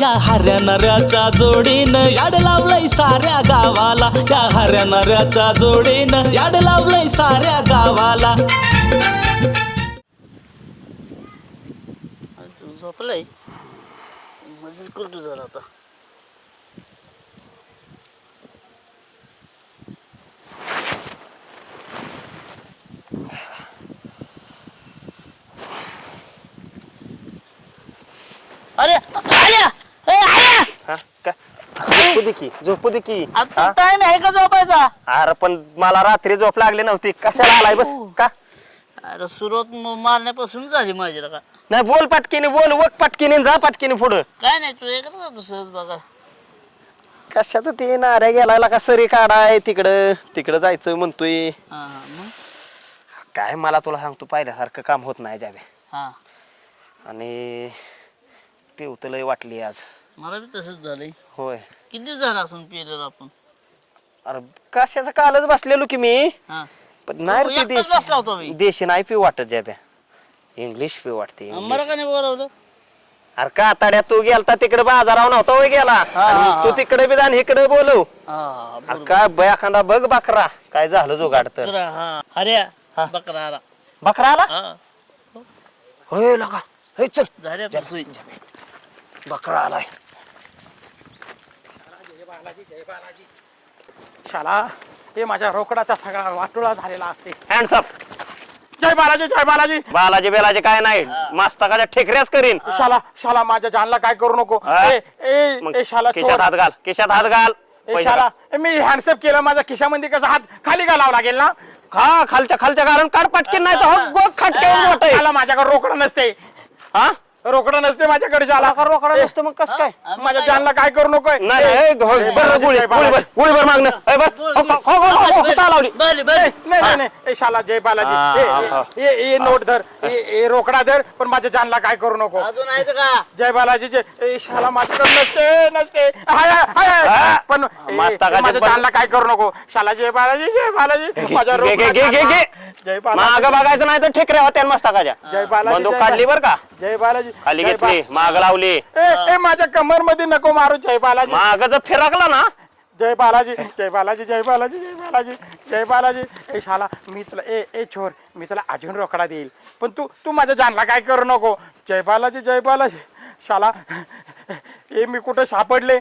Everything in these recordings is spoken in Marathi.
या हऱ्या नऱ्याच्या जोडीनं याड लावलंय साऱ्या गावाला. या हऱ्या नऱ्याच्या जोडीनं याड लावलंय साऱ्या गावाला. झोपलंय? झोपलाय मजाच करतो जरा आता. अरे आर्या हा? काय? झोपू दे की झोपू दे की. आता टाइम आहे का झोपायचा? अरे पण मला रात्री झोप लागली नव्हती. कशाला आलाय बस? का? अरे सुरुवात म- मारण्यापासून झाली माझी का नाही बोल पटकीने बोल वक पटकीने जा पटकीने पुढं. काय नाही तू एकच जातो सहज बघा. कशात ते नाऱ्या गेला का सरी काढाय तिकडं? तिकडं जायचं म्हणतोय. हा हा मग? काय मला तुला सांगतो पाहिल्यासारखं काम होत नाही जावे हा. आणि पिवत लय वाटली आज. मला बी तसंच झालंय. होय. किती दिवस झाला असं पिलेलं आपण? अरे कशाचं कालच बसलेलो की मी. हा. पण नाही रे ते एकटाच बसला होता मी. देशी देशी नाही पिऊ वाटत जाब्या इंग्लिश पिऊ वाटते मला. का नाही बोलावलं. अरे का ताड्या तू गेलता तिकडे बाजारावर नव्हता होय गेला. हा, आणि हा. तू तिकडे बी जाण इकडे बोलव हा अरे काय बया खांदा बघ बकरा. काय झालं जोगाड तर. बकरा हा. अरे बकरा आला बकरा आला हा. होय लगा. हे चल. बकरा आलाय शाला हे माझ्या रोकडाचा सगळा वाटोळा झालेला असते. हँड्स अप जय बालाजी जय बालाजी. बालाजी बेलाजी काय नाही. मस्तकाच्या ठेकऱ्याच करीन. शाला शाला माझ्या जानला काय करू नको. हा? ए ए मग ए शाला खिशात. हात घाल खिशात हात घाल. ए पैसे शाला ए, मी हँडसअप केलं माझ्या खिशामध्ये कसा हात खाली घालावा लागेल ना खा खालच्या खालच्या घालून काढ पटकीन नाही तर हो. गो मोठ शाला माझ्याकडे रोकडं नसते. हा? रोकडं नसते माझ्याकडे शाला रोकडा नसतो मग कस काय? हा, माझ्या जानला काय करू नको नाही नाही ए, बरं गोळी गोळी मागणं. ए. हो, हो, हो, हो, हो, हो, बरं बरं. नाही नाही नाही. ए शाला जय बालाजी हा. ए, ए, नोट धर. ए, रोकडा धर पण माझ्या जानला काय करू नको. अजून आहे का? जय बालाजी जय शाला माझ्याकडे नसते नसते. पण माझ्या जानला काय करू नको. शाला जय बालाजी जय बालाजी माझ्या. जय माग बालाजी बघायचं नाही तर ठेकऱ्या होत्या मस्तकाच्या जय बालाजी काढली बर का? जय बालाजी खाली घेतली माग लावली. ए, ए माझ्या कमरमध्ये नको मारू जय बालाजी. माग जर फिरकला ना. जय बालाजी जय बालाजी जय बालाजी जय बालाजी जय बालाजी. ए शाला मी तुला ए ए छोर मी तुला अजून रोकडा देईल. पण तू तू माझ्या जानला काय करू नको. जय बालाजी जय बालाजी. शाला ए मी कुठं सापडले?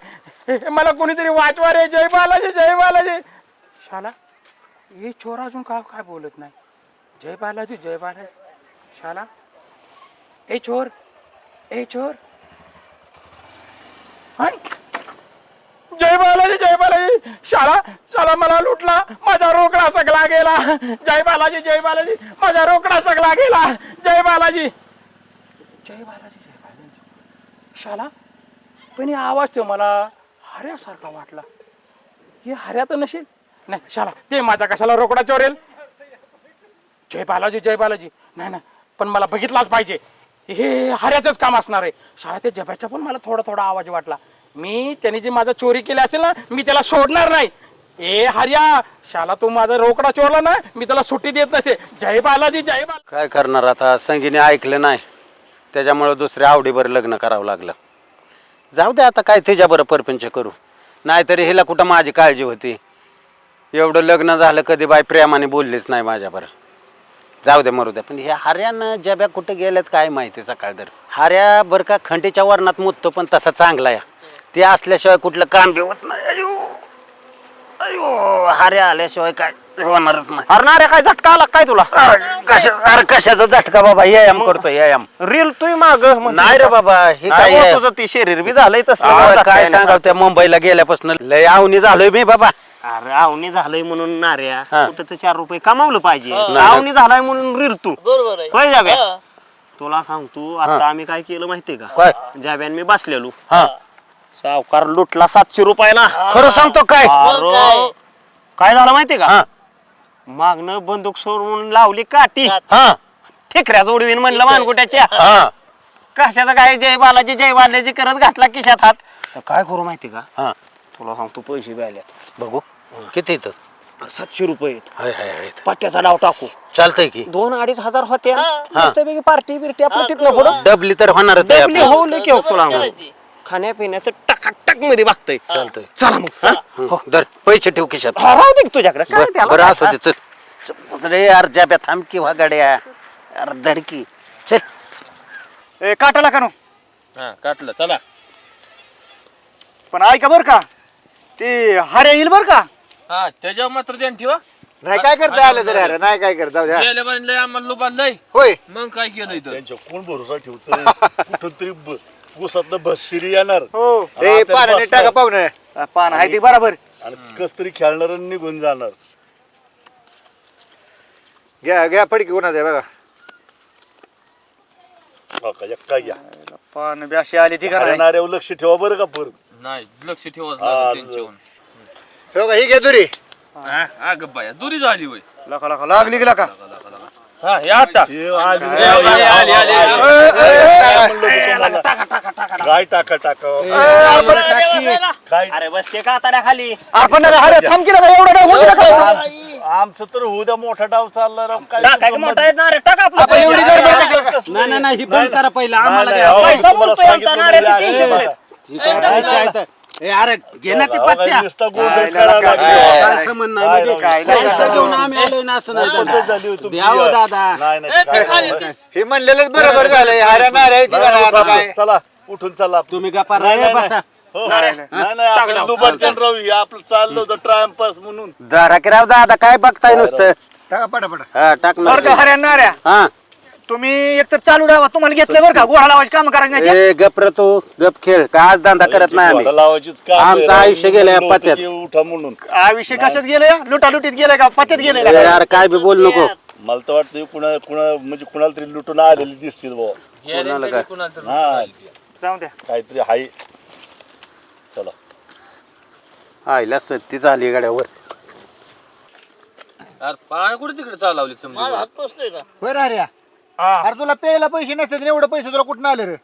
ए, मला कोणीतरी वाचवा रे जय बालाजी जय बालाजी. शाला हे छोर अजून का काय बोलत नाही? जय बालाजी जय बालाजी. शाला ए छोर. ए हाय. जय बालाजी जय बालाजी. शाळा शाळा मला लुटला. माझा रोकडा सगळा गेला. जय बालाजी जय बालाजी. माझा रोकडा सगळा गेला. जय बालाजी. जय बालाजी जय बालाजी. शाला पण हे आवाज तो मला हऱ्यासारखा वाटला. हे हऱ्या तर नसेल. नाही शाला ते माझा कशाला रोकडा चोरेल? जय बालाजी जय बालाजी. नाही नाही पण मला बघितलाच पाहिजे. हे हऱ्याचंच काम असणार आहे. शाळा ते जब्याचा पण मला थोडा थोडा आवाज वाटला. मी त्याने जी माझा चोरी केली असेल ना मी त्याला सोडणार नाही. ए हर्या शाला तू माझा रोकडा चोरला ना मी त्याला सुट्टी देत नसते. जय बालाजी जय बाला काय करणार आता? संगीने ऐकलं नाही. त्याच्यामुळं दुसऱ्या आवडीवर लग्न करावं लागलं. जाऊ दे आता काय त्याच्याबरोबर परपंच करू. नाहीतरी हिला कुठं माझी काळजी होती. एवढं लग्न झालं कधी बाय प्रेमाने बोललीच नाही माझ्याबरोबर. जाऊ दे मरू दे. पण ह्या हार्यानं जब्या कुठं गेल्यात काय माहिती सकाळ तर हार्या बरं का खंडीच्या वर्णात मुततो पण तसा चांगला या. ते असल्याशिवाय कुठलं काम बी होत नाही. अयो अयो हार्या आल्याशिवाय काय होणारच नाही. रे काय? झटका आला काय तुला? अरे कशा अरे कशाचा झटका बाबा? व्यायाम करतो व्यायाम. रील तू माग नाही रे बाबा हे काय आहे? तुझं ती शरीर बी झालंय तसं अरे काय सांगाव त्या मुंबईला गेल्यापासून लय आवनी झालोय मी बाबा. अरे आवणी झालंय म्हणून नार्या हा. कुठं तर चार रुपये कमावलं पाहिजे. आवणी झालाय म्हणून रील तू बरोबर आहे. होय जाब्या हा. तुला सांगतो आता आम्ही काय केलं माहितीये का? काय? जाब्यान मी बसलेलो. हा. सावकार लुटला सातशे रुपयाला. खरं सांगतो काय? मग काय? अरे, काय? झालं माहितीये हा. का मागणं बंदूक सोडून लावली काठी. हा. ठेकऱ्या जोडवीन म्हणलं मानकुट्याच्या हा. कशाचं काय? जय बालाजी जय बालाजी करत घातला खिशात हात. तर काय करू माहिती का? हा. तुला सांगतो पैसे आल्यात. बघू. किती इथं अरे सातशे रुपये आहेत. हाय हाय हाय. पत्त्याचा डाव टाकू. चालतंय की. दोन अडीच हजार होते हा. मस्तपैकी पार्टी बिर्टी आपलं तिथनं पुढं. डबली तर होणारच आहे डबली आपली. होऊ की हो. तुला. खाण्यापिण्याचं टकाटकमध्ये बघतोय चालतंय. चला मग. हा? हो. धर. पैसे ठेव खिशात. हा, राहू दे की तुझ्याकडे. काय बर- त्याला? बरं काय? असू दे चल. चल, रे यार जाब्या थांब की वागाड्या यार धडकी चल. ए काटाला का नो? हा काटलं. चला. पण ऐका बर का. ते हारे येईल बर का? हा त्याच्यावर मात्र ध्यान ठेवा. नाही काय करता आलं तरी अरे नाही काय करता? द्या. गेल्या बांधलंय आम्हाला होय. मग काय केलं इथं? त्यांच्या कोण भरोसा ठेवतं कुठं तरी गुसातलं बसशिरी येणार. हो ए आपल्याला पाण्याने बसणार. टाका पाहुणे. पान आहे ती बरोबर. आणि कस तरी खेळणार आणि निघून जाणार. घ्या घ्या फडकी कोणाचं आहे बघा. हो का, एक काय घ्या. पान बी अशी आली ती का नाही? लक्ष ठेवा बरं का पर. नाही लक्ष ठेवाच हा, त्यांच्यावर हो ही घे दुरी. हा अग बाया. दुरी झाली वय लका लका लागली गेला का हा हे आता. हे आज आली, आली, आली, आली. काय टाका टाका काय अरे बस ते का ताड्या खाली आपण थांब एवढं आमचं तर होऊ द्या मोठा डाव चालला राव काय काय मोठा आहेत ना रे? टाका आपलं. आपण एवढी गडबड कशाला का? नाही. नाही, नाही ही बंद करा पहिलं नाही, आम्हाला नाही, द्या. अहो, पैसा तुम्हाला बोलतोय सांगितलं आमचा, नाऱ्या नाही, ते अरे, टेन्शन बघा. ही काय करायचं आहे तर? ए, अरे घे ना ती अहो, काय पत्त्या नुसता गोंधळ काय करायला काय लागले. काय संबंध नाही म्हणजे काय नाही, पैसा नाही. घेऊन आम्ही आलोय ना असं नाही पद्धत झाली हो तुमची. द्यावं दादा. नाही नाही. काय- हे म्हणलेलंच बरोबर झालंय. हाऱ्या नाऱ्या ती का नाही आता काय? चला उठून चला. तुम्ही गप्पा नाही, राहिले नाही, बसा. हो. नाही नाही आपलं दुबडचंद राहू हे आपलं चाललं होतं ट्रायम्पास म्हणून. दारा की राव दादा काय बघताय नुसतं? टाका हा टाक ना. हाऱ्या नाऱ्या? हा. तुम्ही एकतर चालू राहा तुम्हाला घेतलं बरं का? गोळा लावायची काम करायची नाही ए गप रे तू. गप खेळ. का आज धंदा करत नाही आम्ही. घोडा लावायचीच काम आमचं आहे. आयुष्य गेलंय म्हणलं होतं पत्त्यात. उठा म्हणून. हा विषय कशात गेले लुटालुटीत गेले का? पत्यात गेले ए, यार काय बी बोल नको. मला तर वाटतं कुणा कुणा म्हणजे कुणाला तरी लुटून आलेली दिसतील कोणाला काय? कुणाला तरी हा. जाऊ द्या. काहीतरी हाय. चला. आईला सत्ती झाली गाड्यावर. अरे पाय कुठे तिकडे चालवली समजा होय रे अरे तुला प्यायला पैसे नसतात एवढं पैसे तुला कुठं आले रे?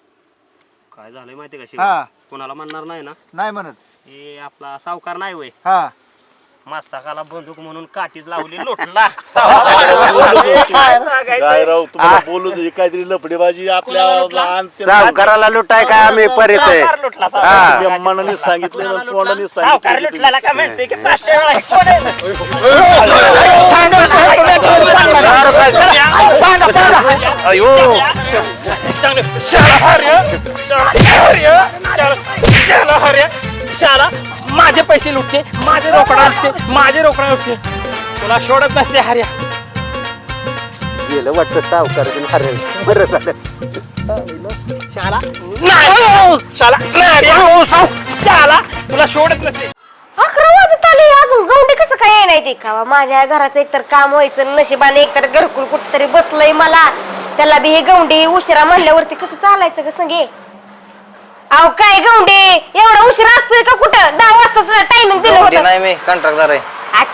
काय झालंय माहिती का हा. शिवा कोणाला म्हणणार नाही ना? नाही म्हणत. हे आपला सावकार नाही वय. हा. मास्ताकाला बंदूक म्हणून काठीच लावली लोटला. काय राव तुम्हाला बोलू दे, काहीतरी लपडेबाजी आपल्या सावकाराला लुटाय काय आम्ही परीत आहे? हा. मनाने सांगितलं ना सावकार सांगितलं लुटला का म्हणते की पाचशे वेळा हे कोण आहे? शाला माझे पैसे लुटते माझे रोकडा लुटते माझे रोकडा लुटते तुला सोडत नसते हर्या. गेलं वाटतं सावकार बिन हरेल बरं झालं. शाला. नाही. शाला. नाही. शाला तुला सोडत नसते. अकरा वाजत आले अजून गौंडी कसं काय नाही ते का माझ्या घराचं एकतर काम व्हायचं नशिबाने एकतर घरकुल कुठतरी बसलंय मला. त्याला बी हे गौंडी उशिरा म्हणल्यावरती कसं चालायचं ग संगे? अहो काय गौंडी? एवढा उशिरा असतोय का कुठं दहा वाजताच टायमिंग दिलं होतं नाही मी कंट्रॅक्टर आहे.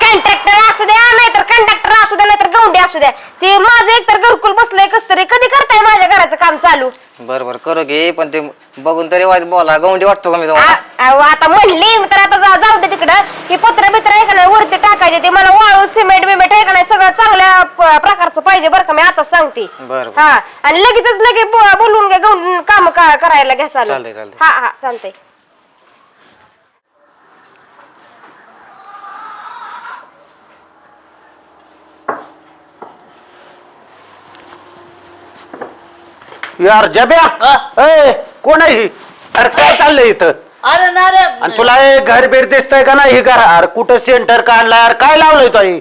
कंट्रॅक्टर असू द्या नाहीतर कंडक्टर असू द्या नाहीतर गौंडी असू द्या. ते माझं एकतर घरकुल बसलंय कस तरी कधी करताय माझ्या घराचं काम चालू? बरं बरं करू घे पण ते बघून तरी वाज बोला गवंडी वाटतो का मी तुम्हाला? आ- अहो, आता म्हणली तर आता जा- जाऊ दे तिकडं. हे पत्र बित्र आहे का नाही वरती टाकायचे ते मला वाळू सिमेंट बिमेंट आहे का नाही सगळं चांगल्या प- प्रकारचं पाहिजे बरं का मी आता सांगते. बरं, बरं. हा आणि लगेचच लगेच बो- बोलवून घ्या घेऊन काम करायला घ्या चालू. चालतंय, चालतंय. हा हा चालतंय. यार जब्या! ए कोण आहे ही? अरे काय चाललंय इथं? अरे ना रे आणि तुला हे घर बीर दिसतंय का नाही ही घर? अरे कुठं सेंटर काढलाय अरे काय लावलंय तो ही?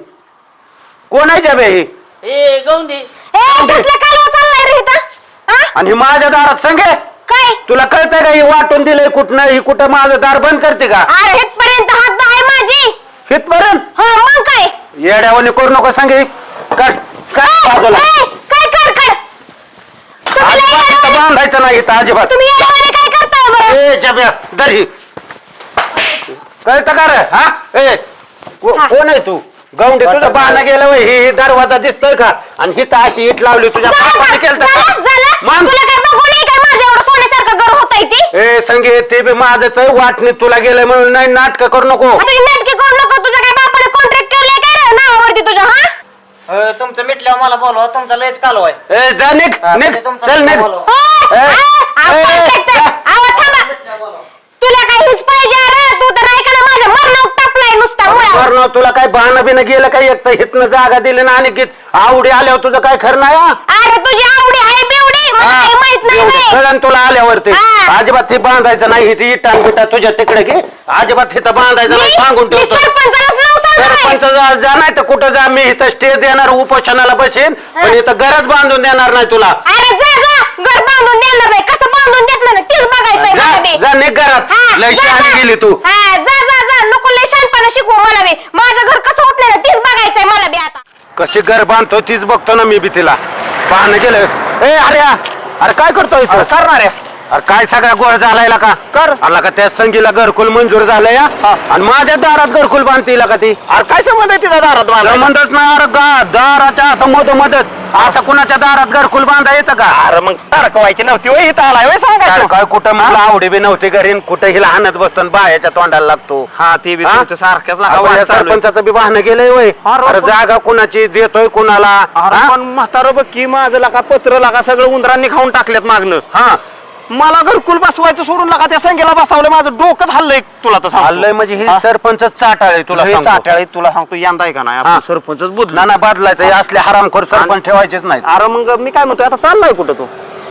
कोण आहे जब्या ही? ए गौंडी. ए कसलं काय नाव चाललंय रे इथं? हा? आणि ही माझ्या दारात संगे काय? तुला कळतंय का ही वाटून दिलंय कुठनं? ही कुठं माझं दार बंद करते का? अरे हात आहे माझी. हा मग काय? येड्यावानी करू नको सांगे कर कर बाजूला ए, काय कर कर तुम्ही लय बांधायचं नाही इथं अजिबात. तुम्ही काय करताय बरं? ए जब्या दर ही. कळतं का रे? हा? ए को- हा. कोण आहे तू? गौंडी तुझं बाणं गेलं वय ही ही दरवाजा दिसतोय का? आणि हिथं अशी इट लावली तुझ्या झालं बापाने का? केलं झालं? झालं? मान तुला काय बघू नाही काय? माझं एवढं सोन्यासारखं घर होत ती. ए संगे ते बी माझंच आहे, वाटणी तुला गेलं म्हणून नाही नाटक करू नको. आता ही नाटकी करू नको. तुझ्या काय बापाने कॉन्ट्रॅक्ट केलंय काय रे? नावावरती तुझ्या हा? तुमचं मिटल्यावर मला बोलवा तुमचा लयच कालवाय म्हणजे तुला काहीच पाहिजे तू तर ऐका ना माझं तुला काय बहाणं बिन गेलं काय? एक तर जागा दिली ना आणि गीत आवडी आल्यावर तुझं काय खरं नाही अरे तुझी आवडी आहे बिवडी. कळण तुला आल्यावरती. अजिबात ते बांधायचं नाही ती इटान बिटा तुझ्या तिकडे घे. अजिबात तिथं बांधायचं नाही सांगून ठेवतो. सरपंच जा जा नाही तर कुठं जा? मी इथं स्टे देणार उपोषणाला बसेन पण इथं गरज बांधून देणार नाही तुला. अरे जा जा घर बांधून देणार नाही. कसं बांधून देत नाही तीच बघायचंय मला जा बे. जा निघ घरात. हा, लय जा, शहाणी जा. गेली तू. हा, जा जा जा. नको लय शहाणपणा शिकवू मला बे. माझं घर कसं तीच बघायचंय मला बे आता. कशी घर बांधतो तीच बघतो ना मी बी तिला. पाहणं गेलं ए अरे अरे काय करतोय इथं? करणार अरे काय सगळा गोळ झालाय का? कर. आला का त्या संगीला घरकुल मंजूर झालंय हा? आणि माझ्या दारात घरकुल बांधतील का ती. अरे काय संबंध आहे तिचा दारात बांधायला? नाही अरे गा दाराच्या असं मध मदत असं कुणाच्या दारात घरकुल बांधा येतं का? अरे मग अडकवायची नव्हती वय इथं आलाय वय सांगा अरे काय कुठं मला आवडी बी नव्हती घरी आणि कुठं हिला हाणत बसतो आणि बायाच्या तोंडाला लागतो. हा ते बी हा? तुमचं सारख्याच लागा आपण या वाद चालू आहे. सरपंचाचं बी बहाणं गेलंय वय अरे अरे पण- जागा कुणाची देतोय कुणाला? अरे हा? पण म्हातारं बघ की माझं लागा पत्र लागा सगळं उंदरांनी खाऊन टाकल्यात मागणं. हा. मला घरकुल बसवायचं सोडून लागा त्या संख्येला बसवलं माझं डोकं हल्लंय तुला तर सांगतो. हल्लय म्हणजे हा? हे सरपंच चाटाळे तुला हे सांगतो. चाट्याळी तुला सांगतो यंदा आहे का नाही हा. आपण सरपंचच बुद्ध ना ना बदलायचं हे असले हरामखोर सरपंच ठेवायचेच नाही अरे मग मी काय म्हणतोय आता चाललाय कुठं तू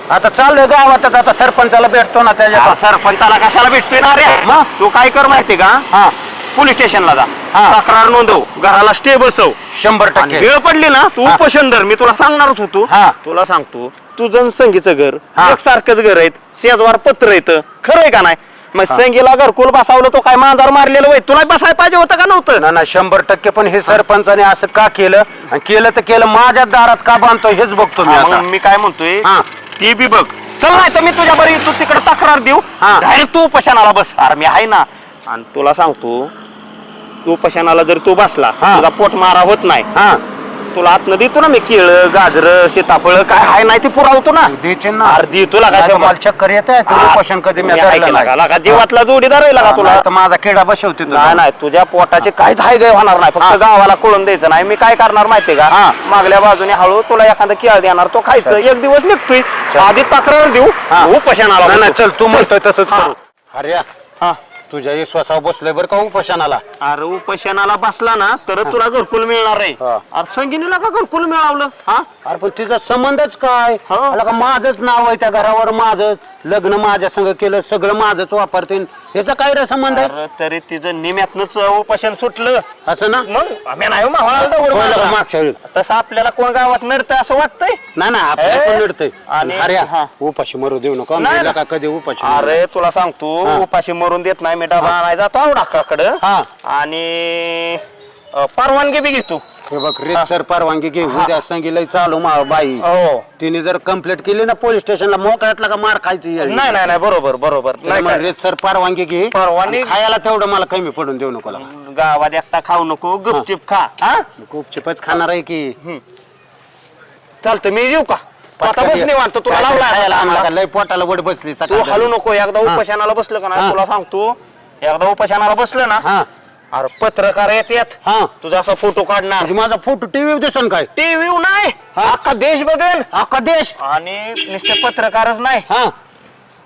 आता चाललोय गावात आता सरपंचाला भेटतो ना त्याच्या सरपंचाला कशाला भेटतोय ना रे मग? तू काय कर माहितीये का हा पोलीस स्टेशनला जा हा. तक्रार नोंदव घराला स्टे बसव शंभर आणि टक्के वेळ पडली ना तू हा. मी तुला सांगणारच होतो हा. तुला सांगतो तुझं संगीचं घर. हा. एकसारखंच घर आहेत. शेजवार पत्र येतं खरं आहे का नाही? मग संगीला घरकुल बसावलं तो काय मांजार मारलेलं वय? तुला बसायला पाहिजे होतं का नव्हतं? ना ना शंभर टक्के पण हे सरपंचाने असं का केलं? आणि केलं तर केलं माझ्या दारात का बांधतो हेच बघतो मी हा, आता. मग मी काय म्हणतोय हा. ती बी बघ. चल नाही तर मी तुझ्या बरी तू तिकडे तक्रार देऊ. हा. डायरेक्ट तू उपोषणाला बस. अरे मी आहे ना. आणि तुला सांगतो तू उपोषणाला जर तू बसला हा. तुझा पोट मारा होत नाही. हा. तुला आतनं देतो ना मी केळ गाजर सीताफळ काय आहे नाही ते पुरावतो ना द्यायचे ना अरे शंभर. मला चक्कर येत आहे तुझं उपोषण कधी मी मी आहे धरलं की नाही. लागा, लागा, जीवातला जोडीदार आहे लागा तुला नाही तर माझा किडा बसवते तुला. नाही नाही तुझ्या पोटाचे काहीच हाय गय होणार नाही फक्त गावाला कळून द्यायचं नाही मी काय करणार माहितीये का हा. मागल्या बाजूने हळू तुला एखादा केळ देणार तो खायचं एक दिवस निघतोय आधी तक्रार देऊ हा. उपोषणाला नाही नाही. चल तू म्हणतोय तसंच. करू अरे हा. तुझ्या विश्वासावर बसलोय बरं का उपोषणाला? अरे उपोषणाला बसला ना तर तुला घरकुल मिळणार आहे. हा. अरे संगीनीला का घरकुल मिळावलं? हा? अरे पण तिचा संबंधच काय? हो. आला का माझंच नाव आहे त्या घरावर माझं लग्न माझ्या संग केलं सगळं माझंच वापरते ह्याचा काय रे संबंध आहे अरे तरी तिचं निम्यातनच उपोषण सुटलं असं ना मग आम्ही नाही हो मावळाला दगड होय लगा मारला. मागच्या वेळी तसं आपल्याला कोण गावात नडतं असं वाटतंय नाही ना आपल्याला? पण आणि- अरे हा. उपाशी मरू देऊ नका नाही ना. का कधी उपाशी मरू. अरे तुला सांगतो. उपाशी मरून देत नाही मी डबा आणाय जातो हा. आणि अ, परवानगी बी घेतो हे बघ सर परवानगी घे उद्या सांगितलंय चालू मा बाई. हो. तिने जर कंप्लेंट केली ना पोलीस स्टेशनला मोकळ्यातला का मार खायची. नाही नाही नाही बरोबर बरोबर. नाही त्यामुळे काय. रीतसर परवानगी घे. परवानगी- आणि खायला तेवढं मला कमी पडून देऊ नको लागा. गावात एकटा खाऊ नको गुपचिप खा हा? गुपचिपच खाणार आहे की. चालतं मी येऊ का? आता बस निवांत तुला लावला खायला आम्हाला लय पोटाला वड बसली तू. हलू नको एकदा उपोषणाला बसलं का हा. ना तुला सांगतो एकदा उपोषणाला बसलं ना हा. अरे पत्रकार येतात हा. तुझा असा फोटो काढणार. म्हणजे माझा फोटो टीव्ही दिसन काय? टीव्ही नाही. अख्खा देश बघेल. अख्खा देश. आणि नुसते पत्रकारच नाही. हा.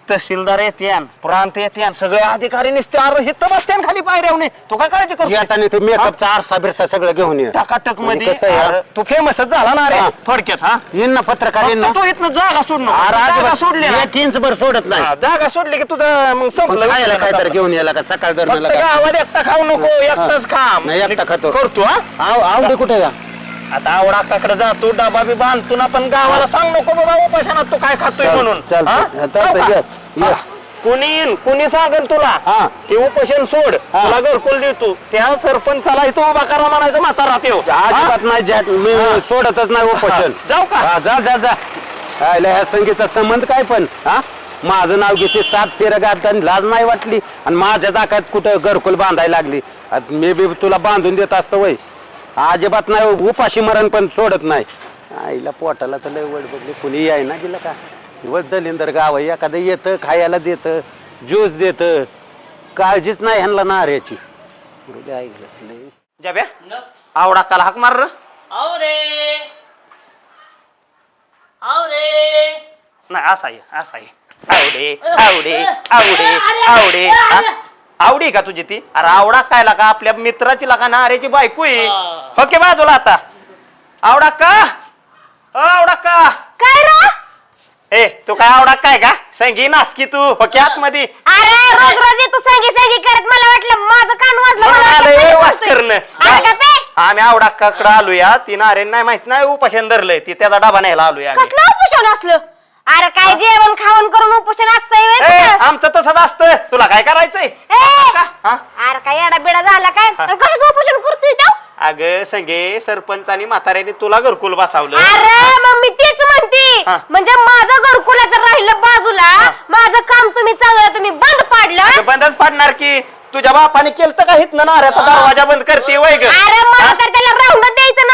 तहसीलदार येत्यान प्रांत येत्यान सगळे अधिकारी नुसते अरे हित बसत्यान खाली पायऱ्यावने तू काय करायची करतो येताना ते मेकअपचा आरसा बिरसा सगळं घेऊन ये. टाकाटक म्हणजे मध्ये कसं आहे, अरे, तू फेमसच झाला ना रे हा. थोडक्यात हा? येईन ना पत्रकार येईन ना. फक्त तू इथनं जागा सोड नको. अरे जागा सोडली ना. एक इंच भर सोडत नाही. हा, जागा सोडली की तुझं मग पण संपलं खायला काय तर घेऊन यायला का? सकाळ फक्त दरम्यान गावात एकटा खाऊ नको एकटाच खा. नाही, एकटा खातो. करतो हा? आवडी कुठे का आता आवडाकडे जातो डबा बी बांधतो ना पण गावाला सांग नको बाबा उपासनात तू काय खातोय चाल- म्हणून चालतंय. हा? चालतंय, जाऊ का? ये, ये. हा. कुणी येईन कुणी सांगेल तुला हा. ते उपोषण सोड तुला घरकुल देतो त्या सरपंचाला इथं उभा करा म्हणायचं म्हातारा त्यो अजिबात नाही जात मी सोडतच नाही उपोषण जाऊ का? हा, जा जा जा आयला ह्या संगीचा संबंध काय पण हा माझं नाव घेते सात फेर गाठताना लाज नाही वाटली आणि माझ्या जाकात कुठं घरकुल बांधायला लागली मी बी तुला बांधून देत असतो वय अजिबात नाही उपाशी मरण पण सोडत नाही. आईला पोटाला तर लय वड बघली कुणी याय ना गेलं का? दिवस दलिंदर गाव आहे एखादं येतं खायला देतं ज्यूस देतं. काळजीच नाही ह्यांना नाऱ्याची. लय. जाब्या आवडा काला हाक मार र. नाही असा आहे असा आहे आवडे आवडे आवडे आवडे. हा? आवडी का तुझी ती? अरे आवडा काय का? आपल्या मित्राची लागा नाऱ्याची बायको आहे. हो. की बाजूला आता? आवडा का? अ, आवडा का? काय रा? ए तू काय आवडा काय का संगी नासकी तू हो की आतमध्ये? अरे रोज रोज तू सांगी सांगी करत मला वाटलं माझं कान वाजलं मला वाटलं आलंय काय वास बोलतोय. करणं. अरे. आम्ही आवडा काकडं आलोया ती नारेन नाही माहीत नाही उपाशन धरलंय ती त्याचा डबा न्यायला आलोय आम्ही. कसलं असलं अरे काय जेवण खावण करून उपोषण असतंय व्हय ए, तुझं? आमचं तसंच असतं. तुला काय करायचंय? ए! का? हा? अरे काय येडा बिडा झाला काय? आणि उपोषण करतोय तो? अगं संगे सरपंचानी म्हाताऱ्याने तुला घरकुल बसावलं. अरे मग मी तेच म्हणते. म्हणजे माझं घरकुलाचं राहिलं बाजूला माझं काम तुम्ही चांगलं तुम्ही बंद पाडलं. अगं बंदच पाडणार की? तुझ्या बापाने केलं का हित नाऱ्याचा दरवाजा बंद करते वय ग? अरे मला तर त्याला राहून नाही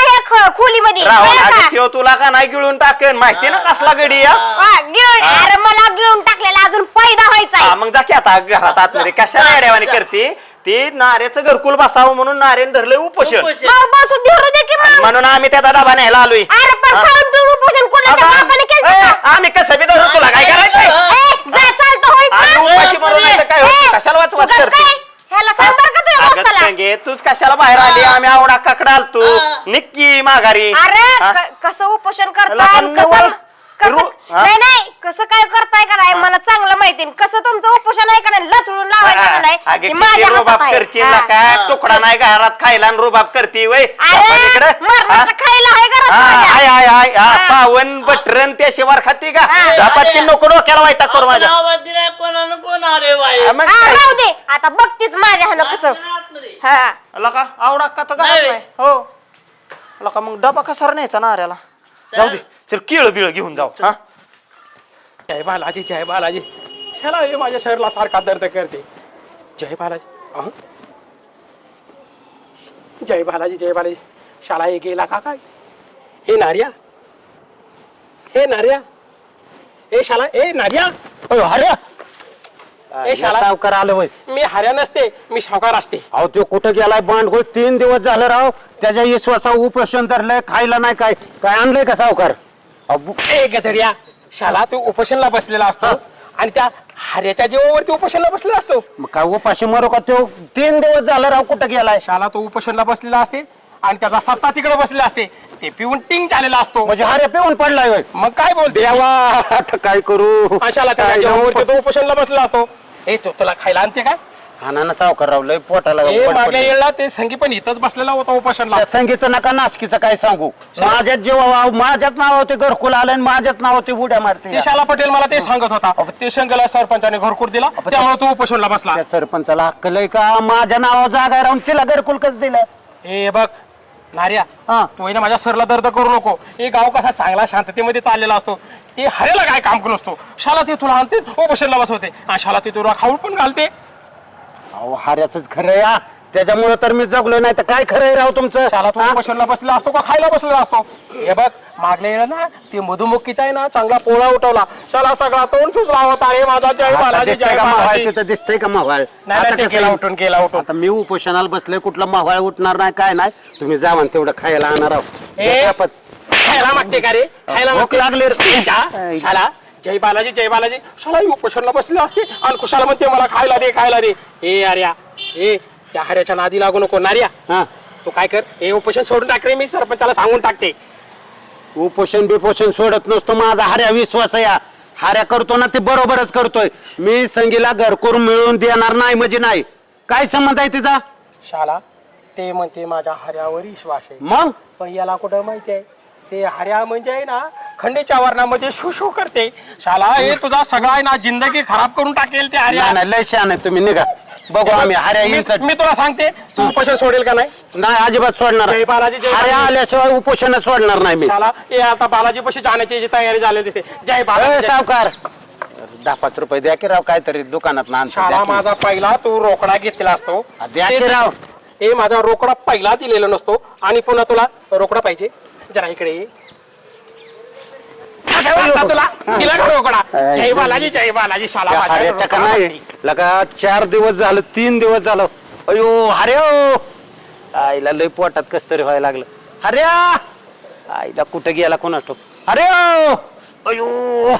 या खोलीमध्ये. तुला का नाही गिळून टाकेन? माहिती ना कसला गडी या अरे मला गिळून टाकलेला अजून पैदा व्हायचा हा, मग जा की आता घरात आतमध्ये. कशाला येड्यावानी करते? ते नाऱ्याचं घरकुल बसावं म्हणून नारेन धरलंय उपोषण. मग बसू धरू दे की मग. म्हणून आम्ही त्याचा डबा न्यायला आलोय. अरे पण हा. खाऊन पिऊन उपोषण कोणाच्या अगं, बापाने केलं ए, का? आम्ही कसं बी धरू? तुला काय करायचंय? ए, जा चालतं होईत आम्ही ना? उपाशी मरू नाही तर काय होतं? ए, कशाला वाच तू वाच गप करते काय? ह्याला सांग बरं का तुझ्या अगं दोस्ताला. संगे, तूच कशाला बाहेर आली? आम्ही आवडा काकडा आलतो. निक्की माघारी. अरे हा? क- कसं उपोषण त्याला करताय पण कसं नवल- कसं रु- हा? नाही नाही कसं काय करताय का नाही? मला चांगलं माहिती कसं तुमचं उपोषण आहे का नाही? लथडून लावायचं का नाही? अगे ते किती माझ्या हातात रुबाब आहे. करची हा. काय? तुकडा नाही घरात खायला आणि रुबाब करते वय. अरे मरणाचं खायला आहे का रस्त्याच्या? आय आय आय हा, हा. पावन बटरन त्या शिवार खाते का? हा. झपाटकी नको डोक्याला वायता करू माझ्या. आवाज दिलाय कोणानं कोण अरे बाई? हा, मग हा, काय? राहू दे. आता बघतीच माझ्या हानं कसं. हा. लका आवडा का तर घरात नाही. हो. लका मग डबा कसा न्यायचा ना अऱ्याला जाऊ दे. चल किळ बिळ घेऊन जाऊ. हा? जय बालाजी जय बालाजी. शाला हे माझ्या शरीराला सारखा दर्द करते. जय बालाजी. अहं. जय बालाजी जय बालाजी. शाळा हे गेला का काय? हे नार्या. हे नार्या. ए शाला ए नार्या. अयो, हऱ्या ए शाला सावकार आलं वय मी हऱ्या नसते मी सावकार असते. अहो तो कुठं गेलाय? बांडगोळ तीन दिवस झालं राव. त्याच्या विश्वासा उपोषण धरलंय खायला नाही काय. काय आणलंय का सावकार? गधड्या शाला तू उपोषणला बसलेला असतो आणि त्या हऱ्याच्या जीवावरती उपोषणला बसलेला असतो. मग काय उपाशी मरू का? तो तीन दिवस झालं राव कुठं गेलाय? शाला तो उपोषणला बसलेला असते आणि त्याचा सत्ता तिकडे बसलेला असते. ते पिऊन टिंग झालेला असतो. म्हणजे हारे पिऊन पडलाय होय. मग काय बोलते? देवा आता काय करू? अशाला त्याच्या काय जीवावरती तो उपोषणला बसलेला असतो. ए तो तुला खायला आणते काय? हा ना सावकार लय पोटाला ए मागल्या ते संगी पण इथंच बसलेला होता त्या संगीचं नका नासकीचं काय सांगू. माझ्यात जेव्हा माझ्याच नाव ते घरकुल आलं आणि माझ्याच नाव ते उड्या मारते. ते शाला पटेल मला ते सांगत होता. ते शंकरला सरपंचाने घरकुट दिला त्यामुळे तो उपोषणला बसला. त्या सरपंचाला हक्क लय का? माझ्या नावावर जागा राहून तिला घरकुल कसं दिलं? ए बघ नार्या हा. तू आहे ना माझ्या सरला दर्द करू नको. हे गाव कसा चांगला शांततेमध्ये चाललेला असतो ते हरेला काय काम करू नसतो शाला ते तुला आणते उपोषणला बसवते. आणि शाला ते तुला खाऊन पण घालते. अहो हाऱ्याच खरं या त्याच्यामुळे तर मी जगलो नाही तर काय खरंय राव तुमचं? शाला तू? उपोषणला बसलेला असतो का? खायला बसलेला असतो. हे बघ मागल्या वेळेला ना ते मधुमुखीचा आहे ना चांगला पोळा उठवला. शाला सगळा तोंड सुचला होता. रे माझा जय आता बालाजी दिसतंय जय का मावळ बालाजी तिथं दिसतंय का मावळ नाही आता नाही, ते कसं गेला आहे? उठून गेला उठून. आता मी उपोषणाला बसलोय कुठला मावळ उठणार नाही काय नाही. तुम्ही जावा आणि तेवढं खायला आणणार आहोत ए. खायला मागते का रे? खायला भूक मागते. लागली रे. सिंचा, शाला. जय बालाजी जय बालाजी. शाला उपोषणला बसले असते आणि कुशाला म्हणते मला खायला दे खायला दे. ए अर्या ए त्या हऱ्याच्या नादी लागू नको नार्या. हा. तू काय कर हे उपोषण सोडून टाक रे मी सरपंचाला सांगून टाकते. उपोषण बिपोषण सोडत नसतो माझा हाऱ्या विश्वास या. हाऱ्या करतो ना ते बरोबरच करतोय. मी संगीला घरकुर मिळवून देणार नाही म्हणजे नाही. काय संबंध आहे तिचा? शाला ते म्हणते माझ्या हऱ्यावर विश्वास आहे. मग? पण याला कुठं माहिती आहे? ते हऱ्या म्हणजे आहे ना खंडीच्या वर्णामध्ये शू शू करते. शाला हे तुझा सगळा आहे ना जिंदगी खराब करून टाकेल ते हऱ्या नाही नाही लय छान आहे तुम्ही निघा. बघू आम्ही हाऱ्या मी येईल मी तुला सांगते तू उपोषण सोडेल का नाही? नाही अजिबात सोडणार. जय बालाजी, जय हाऱ्या बालाजी. आल्याशिवाय उपोषण सोडणार नाही मी. शाला हे आता बालाजी पशी जाण्याची जी तयारी झालेली दिसते. जय ए, बालाजी जय- सावकार. दहा पाच रुपये द्या की राव काहीतरी दुकानात शाला द्या की. माझा पहिला तू रोकडा घेतलेला असतो. द्या की राव. हे माझा रोकडा पहिला दिलेला नसतो. आणि पुन्हा तुला रोकडा पाहिजे. जरा इकडे ये. कशा वाटला तुला दिला का रोकडा जय बालाजी जय बालाजी शाला त्या माझ्या हाऱ्याच्या का रोकडा नाही लगा चार दिवस झालं तीन दिवस झालं. अयो हऱ्या आईला लय पोटात कस तरी व्हायला लागलं. हऱ्या आईला कुठं गेला कोणा ठोक अरे अयो.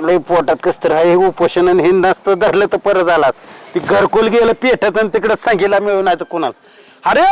लय पोटात कस तरी आहे उपोषण आणि हे नसतं धरलं तर परत आलाच ती घरकुल गेलं पेटत आणि तिकडं सांगीला मिळून नाही तर कुणाला अरे!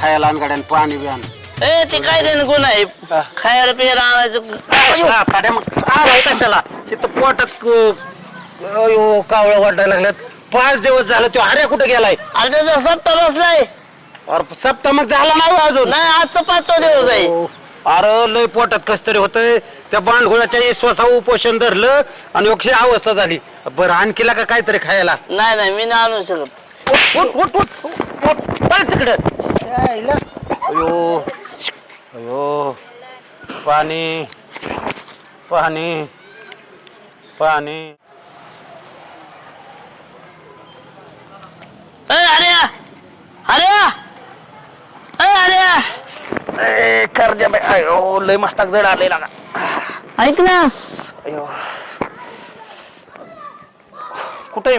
खायला आण गाड्यान पाणी बी आण. ए ते काय देणं कोण आहे खायला पियाला आणायचं. हा, ताड्या मग. आलाय कशाला? तिथं पोटात अयो कावळं वाटायला लागल्यात. पाच दिवस झालं तो हऱ्या कुठे गेलाय? अरे त्याचा सप्ताह बसलाय. अरे सप्ताह मग झाला नाही हो अजून. नाही आजचा पाचवा दिवस आहे. ओ, अरे लय पोटात कस तरी होतंय. त्या बांडगुळाच्या विश्वासा उपोषण धरलं आणि अक्षय अवस्था झाली. बरं आणखीला का काहीतरी खायला? नाही नाही मी नाही आणू शकत. उठ उठ उठ उठ उठ. पळ तिकडं. जायला. अयो. अयो. पाणी. पाणी. पाणी. ए अरे अरे ए अरे ए कर्जा बाई. अयो लय मस्ताक जड आलेला का ऐक ना. कुठे आहे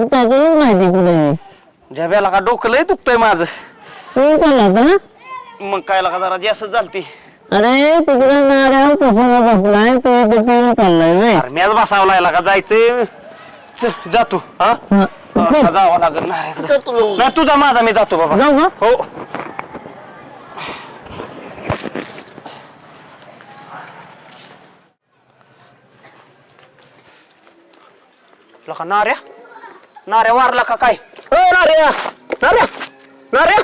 मी माहिती कुठे झब्याला का डोकं लय दुखतंय माझं. तू चालला होता मग काय लागा जरा जास्त झालती. अरे तिकडे नाऱ्या कशाला बसलाय तू इथे पिऊन चाललाय नाही अरे मॅच बसावला याला का? जायचंय. चल जातो हा? आता जावं लागेल. नाही नाही तुझा माझा मी जातो बाबा. जाऊ का? हो. लका नाऱ्या नाऱ्या वारला का काय? ओ नाऱ्या नाऱ्या नाऱ्या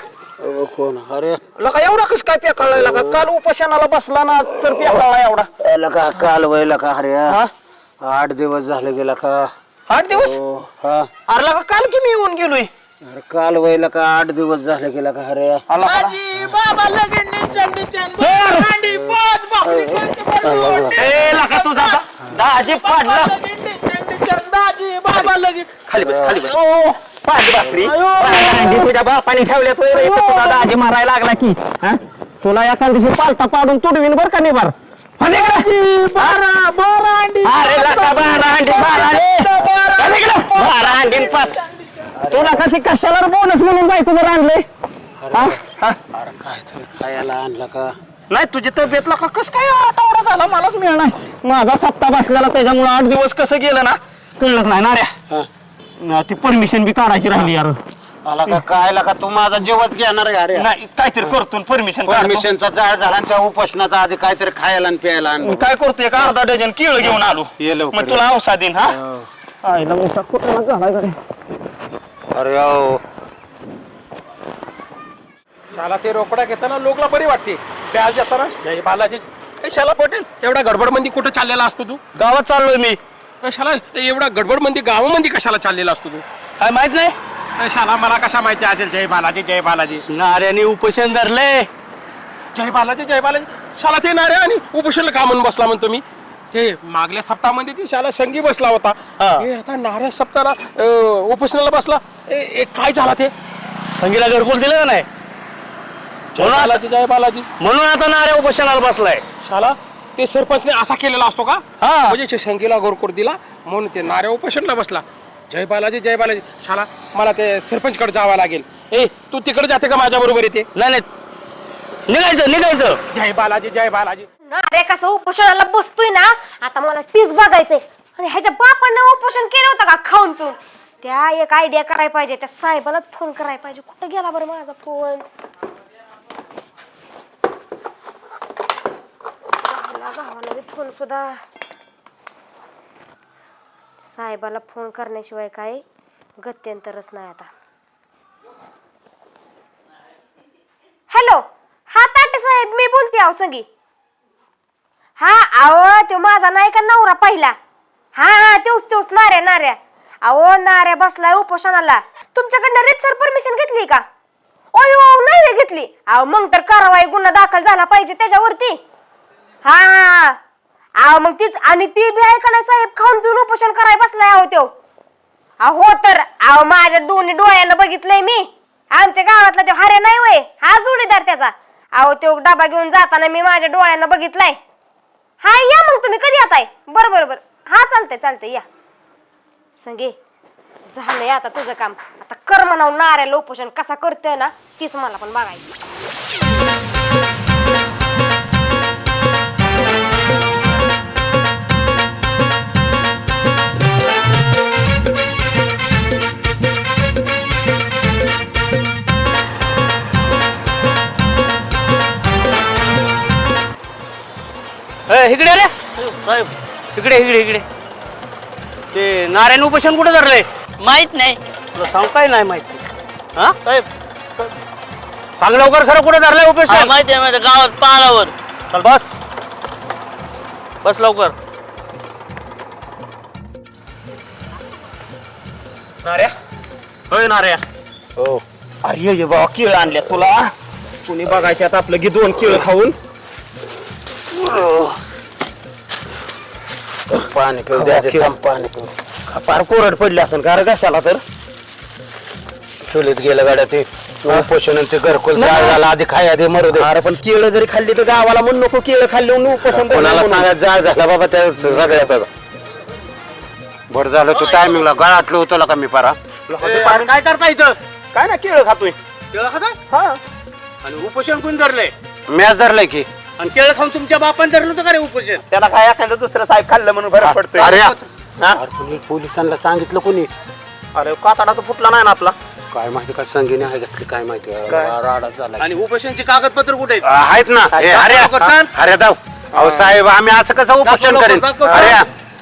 अयो, कोण? अरे. लका एवढा कस काय पेकाळला का काल उपोषणाला बसला ना तर पेकाळला एवढा. याला का काल वयला का अरे. हा? आठ दिवस झाले गेला का आठ दिवस? हो, हा. अरे लका काल की मी येऊन गेलोय? अरे काल वयला का आठ दिवस झाले गेला का अरे. आला का? ए, लका तुझा दा- दाजी पाडला. खाली बस खाली बस. पाहिजे भाकरी अंडी तुझ्या बापाने इथं तुझा दाजी मारायला लागला की हा? तुला एका दिवशी पालता पाडून तुडवीन बर का निभार अरे लका बारा अंडी बारा अंडी बारा अंडी न पाच तुला का ते कशाला बोनस म्हणून बायको बरं आणले हा? हा? अरे काय तरी खायला आणला का? नाही तुझी तब्येतला का कस काय आठवडा झाला? मलाच मिळणार माझा सप्ताह बसलेला त्याच्यामुळे आठ दिवस कसं गेलं ना? कळलंच नाही ना रे. हा. ती परमिशन बी काढायची राहिली यार. आला का काय का तू माझा जेवच घेणार नाही काहीतरी करतो परमिशन परमिशनचा जाळ झाला आणि त्या उपोषणाचा आधी काहीतरी खायला आणि प्यायला आण मी काय करतो एक अर्धा डझन केळ घेऊन आलो. ये लवकर, मग तुला औषध देईन हा? आईला मोठा कुठला झाला. अरे अहो शाला ते रोकडा घेताना लोकला बरी वाटते. प्याज देताना जय बालाजी. ए शाला पटेल एवढा गडबड मंदी कुठं चाललेला असतो तू? गावात चाललोय मी. ए, शाला एवढा गडबड मंदी गावामध्ये कशाला चाललेला असतो तू? काय माहीत नाही. ए, शाला मला कशा माहिती असेल? जय बालाजी जय बालाजी. नाऱ्याने उपोषण धरले जय बालाजी जय बालाजी. शाला ते नारे आणि उपोषणला का म्हणून बसला म्हणतो मी ते मागल्या सप्ताहामध्ये ती शाला संगी बसला होता. हा. आता नाऱ्या सप्ताहाला अ, उपोषणाला बसला. ए, ए, काय झाला ते? संगीला घरकुल दिलं का नाही? जय बालाजी जय बालाजी. म्हणून आता नाऱ्या उपोषणाला बसलाय. शाला ते सरपंचने असा केलेला असतो का? हा. म्हणजे शंकीला गोरकोर दिला म्हणून ते नाऱ्या उपोषणला बसला. जय बालाजी जय बालाजी. शाला मला ते सरपंचकडे जावं लागेल. ए तू तिकडे जाते का माझ्या बरोबर येते नाही नाही. निघायचं निघायचं. जय बालाजी जय बालाजी. अरे कसं उपोषणाला बसतोय ना? आता मला तीच बघायचंय. आणि ह्याच्या बापानं उपोषण केलं होतं का खाऊन पिऊन? त्या एक आयडिया करायला पाहिजे त्या साहेबालाच फोन करायला पाहिजे. कुठं गेला बरं माझा फोन भावाला मी फोन सुद्धा साहेबाला फोन करण्याशिवाय काय गत्यंतरच नाही आता. हॅलो हा ताटे साहेब मी बोलते आहो संगी. हा आहो तो माझा नाही का नवरा पहिला? हा हा तोच तोच नाऱ्या नाऱ्या. अहो नाऱ्या बसलाय उपोषणाला. तुमच्याकडनं सर परमिशन घेतली का? अयो नाही रे घेतली. अहो मग तर कारवाई गुन्हा दाखल झाला पाहिजे त्याच्यावरती. हा अहो मग तीच आणि ती बी ऐका ना साहेब? खाऊन पिऊन उपोषण करायला बसलाय अहो त्यो. अहो हो तर अहो माझ्या दोन्ही डोळ्यानं बघितलंय मी. आमच्या गावातला तो हरे नाही वय. हा जोडीदार त्याचा. अहो तो डबा घेऊन जाताना मी माझ्या डोळ्यानं बघितलाय. हा या मग तुम्ही. कधी येताय? बरं बरं बरं. हा चालतंय चालतंय या. संगे झालंय आता तुझं काम. आता कर म्हणावं नाऱ्याला उपोषण कसा करतोय ना तीच मला पण बघायचं इकडे रे. साहेब इकडे इकडे इकडे. ते नारायण उपोषण कुठे धरलंय? माहीत नाही. तुला सांग काय नाही माहिती. हा? साहेब सांग लवकर खरं कुठे धरलंय हा, उपोषण माहिती आहे माहिती आहे. गावात पालावर चल बस. बस लवकर. नाऱ्या होय नाऱ्या हो. अरे ये बाबा केळ आणल्या तुला. कुणी बघायच्यात आपलं की दोन केळ खाऊन? पाणी पिऊ द्या ते थांब, पाणी पिऊ फार कोरड पडली असेल का रे कशाला तर? चुलीत गेलं गाड्या ते उपोषण आणि ते घरकुल जाळ झाला आधी खाया दे मरू दे. अरे पण केळं जरी खाल्ली तर गावाला म्हणून नको केळं खाल्ली म्हणून उपोषण कोणाला. सांगायचं जाळ झाला बाबा त्या सगळ्यात बरं झालं तू टायमिंगला गळाटलं होतं का मी पारा. काय करता इथं? काय ना केळं खातोय. केळं खाता हा. आणि उपोषण कोण धरलंय? मॅच धरलंय की. आणि केळं खाऊन तुमच्या बापान धरलं होतं का रे उपोषण? त्याला काय एखादं दुसरं साहेब खाल्लं म्हणून फरक पडतोय. अरे हा? अरे कोणी पोलिसांना सांगितलं कोणी? अरे कातडा तर फुटला नाही ना आपला. काय माहिती काय संगीने आहे घेतली काय माहिती? राडा झाला आणि उपोषणची कागदपत्र कुठे आहेत? आहेत ना. हे, अरे लवकर चाल. अरे दाव अहो साहेब आम्ही असं कसं उपोषण करेन? लवकर, अरे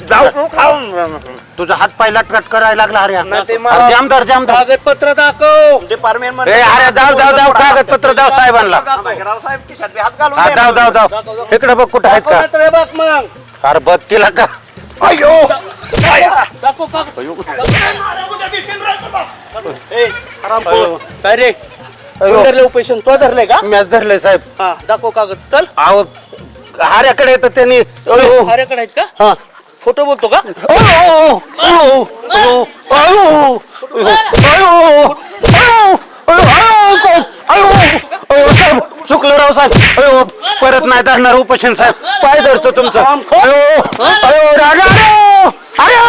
जाऊ तू खाऊन तुझा हात पाय लटकट करायला लागला अरे नाही ते अरे, मला- जामदार जामदार कागदपत्र दाखव. डिपार्टमेंट ए अरे दाव दाव दाव कागदपत्र दाव साहेबांना. साहेब खिशात बी हात घालून हा दे. दाव दाव दाव इकडे बघ कुठं आहेत का? कागदपत्र बघ मग. अरे बघ तिला का? अयो दाखव कागद ए, आरामखोर. काय रे? कोण धरलं उपोषण तो धरलंय का? मॅच धरलंय साहेब. हा दाखव कागद. चल. अहो हाऱ्याकडे येतं त्यांनी. अयो. आहेत का? हा. फोटो बोलतो का साहेब, साहेब, चुकलं राव साहेब अयो परत नाही धरणार उपोषण साहेब पाय धरतो तुमचं अयो अयो राजा अयो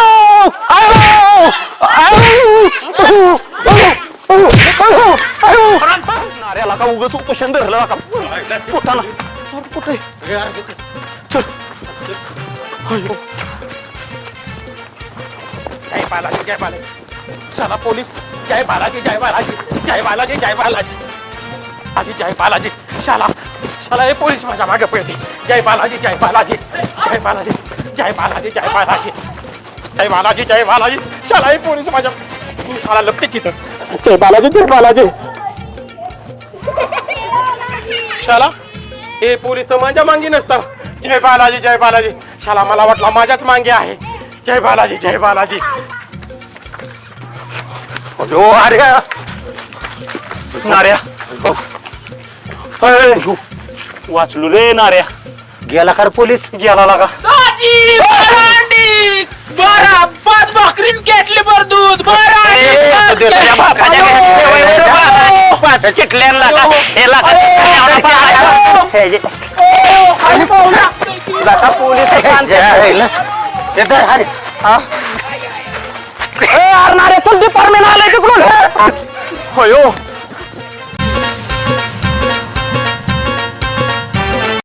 नाऱ्याला का उगाच उपोषण धरलं का पोटाला कुठे जय बालाजी जय बालाजी चला पोलीस जय बालाजी जय बालाजी जय बालाजी जय बालाजी आजी जय बालाजी शाला शाला हे पोलीस माझ्या मागे पळते जय बालाजी जय बालाजी जय बालाजी जय बालाजी जय बालाजी जय बालाजी जय बालाजी शाला हे पोलीस माझ्या शाला लपते तिथं जय बालाजी जय बालाजी शाला हे पोलीस तर माझ्या मांगी नसतं जय बालाजी जय बालाजी शाला मला वाटला माझ्याच मांगे आहे जय बालाजी जय बालाजी. अयो अरे नाऱ्या अय, वाचलो रे नाऱ्या गेला का रे पोलीस? गेला लागा. पाच भाकरीन केटली बर दूध पाच. किटल्यांना का हे लागा लागा पोलीस येतं अरे अरे नाऱ्या चल डिपार्टमेंट आलंय तिकडून. होयो